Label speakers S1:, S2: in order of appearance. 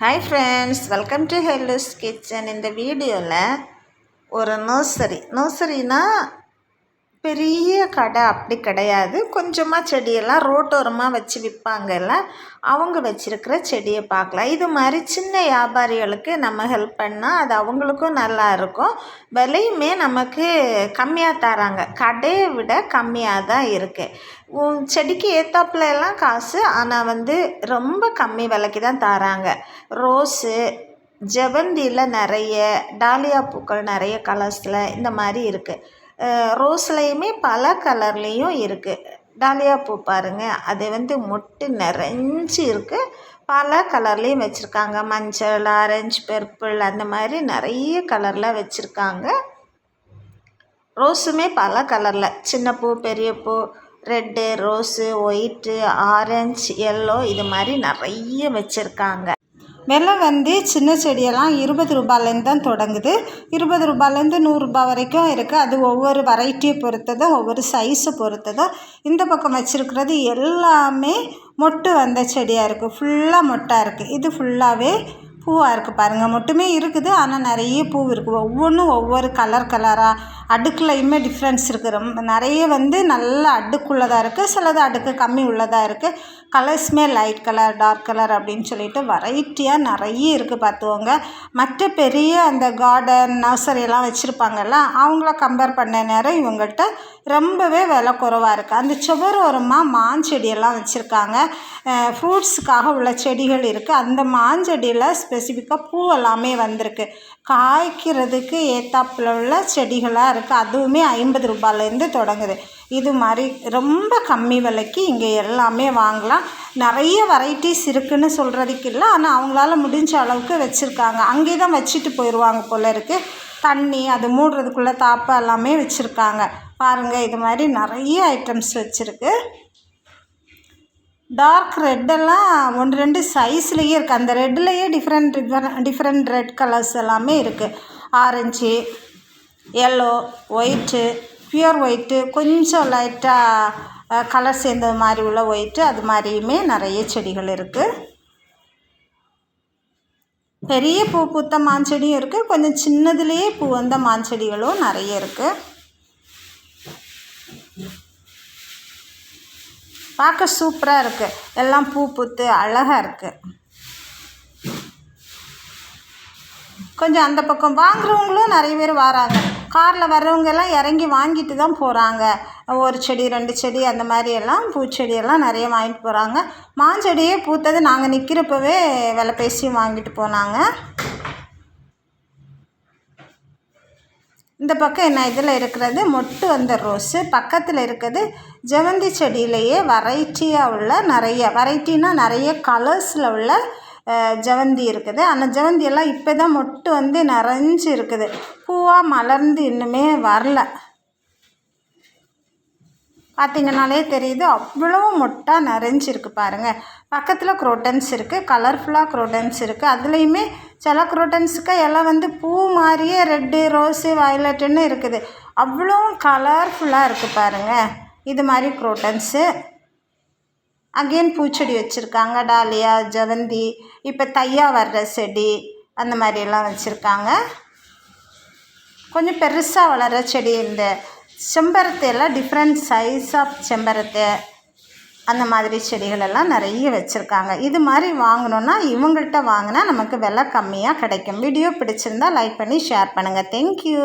S1: Hi friends welcome to ஹெல்லூஸ் kitchen இந்த வீடியோவில் ஒரு நர்சரி நர்சரினா பெரிய கடை அப்படி கிடையாது. கொஞ்சமாக செடியெல்லாம் ரோட்டோரமாக வச்சு விற்பாங்கல்ல அவங்க வச்சுருக்கிற செடியை பார்க்கலாம். இது மாதிரி சின்ன வியாபாரிகளுக்கு நம்ம ஹெல்ப் பண்ணால் அது அவங்களுக்கும் நல்லா இருக்கும். விலையுமே நமக்கு கம்மியாக தராங்க. கடையை விட கம்மியாக தான் இருக்குது செடிக்கு ஏத்தாப்புல எல்லாம் காசு ஆனால் வந்து ரொம்ப கம்மி விலைக்கு தான் தராங்க. ரோஸு ஜெவந்தியில் நிறைய டாலியா பூக்கள் நிறைய கலர்ஸில் இந்த மாதிரி இருக்குது ரோஸ்லேயுமே பல கலர்லேயும் இருக்குது டாலியா பூ பாருங்கள் அது வந்து மொட்டு நிறைஞ்சு இருக்குது பல கலர்லேயும் வச்சுருக்காங்க. மஞ்சள் ஆரஞ்சு பர்பிள் அந்த மாதிரி நிறைய கலரில் வச்சுருக்காங்க. ரோஸுமே பல கலரில். சின்ன பூ பெரிய பூ red rose white orange yellow இது மாதிரி நிறைய வச்சுருக்காங்க.
S2: விலை வந்து சின்ன செடியெல்லாம் இருபது ரூபாயிலேருந்து தான் தொடங்குது. இருபது ரூபாயிலேருந்து நூறுரூபா வரைக்கும் இருக்குது அது ஒவ்வொரு வெரைட்டியை பொறுத்ததும் ஒவ்வொரு சைஸை பொறுத்ததும். இந்த பக்கம் வச்சுருக்கிறது எல்லாமே மொட்டு வந்த செடியாக இருக்குது ஃபுல்லாக மொட்டாக இருக்குது இது ஃபுல்லாகவே பூவாக இருக்குது பாருங்கள் மட்டுமே இருக்குது ஆனால் நிறைய பூ இருக்குது ஒவ்வொன்றும் ஒவ்வொரு கலர் கலராக அடுக்குலையுமே டிஃப்ரென்ஸ் இருக்குது ரொம்ப நிறைய வந்து நல்லா அடுக்குள்ளதாக இருக்குது சிலது அடுக்கு கம்மி உள்ளதாக இருக்குது கலர்ஸுமே லைட் கலர் டார்க் கலர் அப்படின்னு சொல்லிட்டு வெரைட்டியாக நிறைய இருக்குது பார்த்துவோங்க மற்ற பெரிய அந்த கார்டன் நர்சரியெல்லாம் வச்சுருப்பாங்கல்ல அவங்கள கம்பேர் பண்ண நேரம் இவங்கள்ட்ட ரொம்பவே விலை குறைவாக இருக்குது அந்த சுவர் ஓரமாக மாஞ்செடியெல்லாம் வச்சுருக்காங்க. ஃப்ரூட்ஸுக்காக உள்ள செடிகள் இருக்குது அந்த மாஞ்செடியில் ஸ்பெ ஸ்பெசிஃபிக்காக பூ எல்லாமே வந்திருக்கு. காய்க்கிறதுக்கு ஏத்தாப்பில் உள்ள செடிகளாக இருக்குது அதுவுமே ஐம்பது ரூபாயிலேருந்து தொடங்குது. இது மாதிரி ரொம்ப கம்மி விலைக்கு இங்கே எல்லாமே வாங்கலாம். நிறைய வெரைட்டிஸ் இருக்குதுன்னு சொல்கிறதுக்கு இல்லை. ஆனால் அவங்களால முடிஞ்ச அளவுக்கு வச்சுருக்காங்க. அங்கே தான் வச்சுட்டு போயிடுவாங்க போல் இருக்குது தண்ணி அது மூடுறதுக்குள்ளே தாப்பை எல்லாமே வச்சுருக்காங்க. பாருங்கள் இது மாதிரி நிறைய ஐட்டம்ஸ் வச்சுருக்கு. டார்க் ரெட்டெல்லாம் ஒன்று ரெண்டு சைஸ்லேயே இருக்குது அந்த ரெட்லேயே different different different red colours எல்லாமே இருக்குது orange yellow white pure white கொஞ்சம் லைட்டாக கலர் சேர்ந்த மாதிரி உள்ள ஒயிட்டு அது மாதிரியுமே நிறைய செடிகள் இருக்குது பெரிய பூ பூத்த மாஞ்செடியும் இருக்குது கொஞ்சம் சின்னதுலேயே பூ வந்த மாஞ்செடிகளும் நிறைய இருக்குது பார்க்க சூப்பராக இருக்குது எல்லாம் பூ பூத்து அழகாக இருக்குது கொஞ்சம் அந்த பக்கம் வாங்குறவங்களும் நிறைய பேர் வராங்க. காரில் வர்றவங்க எல்லாம் இறங்கி வாங்கிட்டு தான் போகிறாங்க ஒரு செடி ரெண்டு செடி அந்த மாதிரி எல்லாம் பூச்செடியெல்லாம் நிறைய வாங்கிட்டு போகிறாங்க மாஞ்செடியே பூத்தது நாங்கள் நிற்கிறப்பவே விலை பேசி வாங்கிட்டு போனாங்க. இந்த பக்கம் என்ன இதில் இருக்கிறது மொட்டு வந்த ரோஸு பக்கத்தில் இருக்கிறது ஜெவந்தி செடியிலேயே வெரைட்டியாக உள்ள நிறைய வெரைட்டினா நிறைய கலர்ஸில் உள்ள ஜெவந்தி இருக்குது. அந்த ஜெவந்தியெல்லாம் இப்போ தான் மொட்டு வந்து நிறைஞ்சு இருக்குது. பூவாக மலர்ந்து இன்னுமே வரல. பார்த்திங்கனாலே தெரியுது அவ்வளோ மொட்டாக நிறைஞ்சிருக்கு பாருங்கள் பக்கத்தில் குரோட்டன்ஸ் இருக்குது கலர்ஃபுல்லாக குரோட்டன்ஸ் இருக்குது அதுலேயுமே சில குரோட்டன்ஸுக்கு எல்லாம் வந்து பூ மாதிரியே ரெட்டு ரோஸு வயலட்டுன்னு இருக்குது. அவ்வளோ கலர்ஃபுல்லாக இருக்குது பாருங்கள் இது மாதிரி குரோட்டன்ஸு அகெயின் பூச்செடி வச்சுருக்காங்க டாலியா ஜவந்தி இப்போ தையா வர்ற செடி அந்த மாதிரியெல்லாம் வச்சுருக்காங்க. கொஞ்சம் பெருசாக வளர்கிற செடி இந்த செம்பருத்தையெல்லாம் டிஃப்ரெண்ட் சைஸ் ஆஃப் செம்பருத்தி அந்த மாதிரி செடிகள் எல்லாம் நிறைய வச்சுருக்காங்க. இது மாதிரி வாங்கினோன்னா இவங்கள்ட்ட வாங்கினா நமக்கு விலை கம்மியாக கிடைக்கும். வீடியோ பிடிச்சிருந்தால் லைக் பண்ணி ஷேர் பண்ணுங்கள் தேங்க்யூ